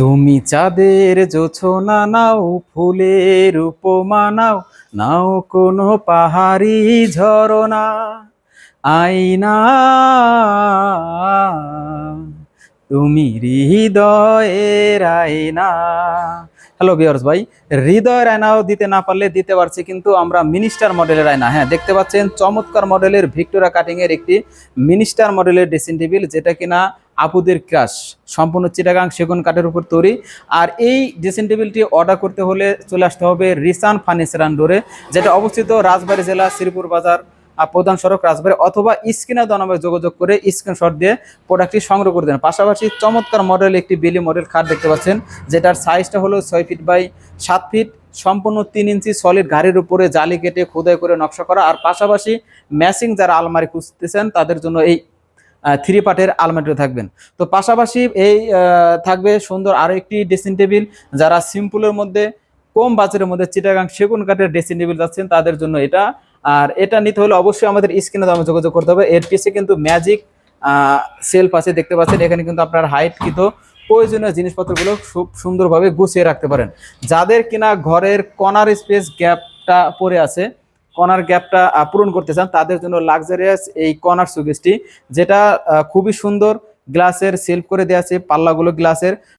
তুমি চাঁদের জোছনা নাও, ফুলের উপমা নাও নাও কোনো পাহাড়ি ঝরনা আইনা তুমি হৃদয়ের আয়না। হ্যালো বিয়ার্স ভাই, হৃদয়ের আয়নাও দিতে না পারলে দিতে পারছি, কিন্তু আমরা মিনিস্টার মডেলের আয়না। হ্যাঁ দেখতে পাচ্ছেন, চমৎকার মডেলের ভিক্টোরিয়া কাটিংয়ের একটি মিনিস্টার মডেলের ড্রেসিং টেবিল যেটা কিনা আপুদের ক্রাশ। সম্পূর্ণ চিটাগাং সেগুন কাঠের উপর তৈরি। আর এই ড্রেসিং টেবিলটি অর্ডার করতে হলে চলে আসতে হবে রিসান ফার্নিচার ডোরে যেটা অবস্থিত রাজবাড়ী জেলা শ্রীপুর বাজার প্রধান সড়ক রাজবাড়ী, অথবা স্ক্রিনে দনামে যোগাযোগ করে স্ক্রিনশট দিয়ে প্রোডাক্টটি সংগ্রহ করে দেন। পাশাপাশি চমৎকার মডেল একটি বেলি মডেল খাট দেখতে পাচ্ছেন, যেটার সাইজটা হলো ছয় ফিট বাই সাত ফিট সম্পূর্ণ তিন ইঞ্চি সলিড গাড়ির উপরে জালি কেটে খোদাই করে নকশা করা। আর পাশাপাশি ম্যাচিং যারা আলমারি খুঁজতেছেন, তাদের জন্য এই থ্রি পার্টের আলমারিও থাকবেন। তো পাশাপাশি এই থাকবে সুন্দর আরও একটি ড্রেসিং টেবিল যারা সিম্পলের মধ্যে, কম বাজারের মধ্যে চিটাগাং সেগুন কাঠের ড্রেসিং টেবিল যাচ্ছেন, তাদের জন্য এটা। আর এটা নিতে হলে অবশ্যই আমাদের স্ক্রিনে দামে যোগাযোগ করতে হবে। এর পিছে কিন্তু ম্যাজিক সেলফ আছে, দেখতে পাচ্ছেন। এখানে কিন্তু আপনার হাইট কিন্তু প্রয়োজনীয় জিনিসপত্রগুলো খুব সুন্দরভাবে গুছিয়ে রাখতে পারেন। যাদের কিনা ঘরের কর্নার স্পেস গ্যাপটা পড়ে আছে কর্নার গ্যাপটা পূরণ করতে চান, তাদের জন্য লাক্সারিয়াস এই কর্নার সুগেসটি যেটা খুবই সুন্দর গ্লাসের সেলফ করে দেওয়া আছে, পাল্লাগুলো গ্লাসের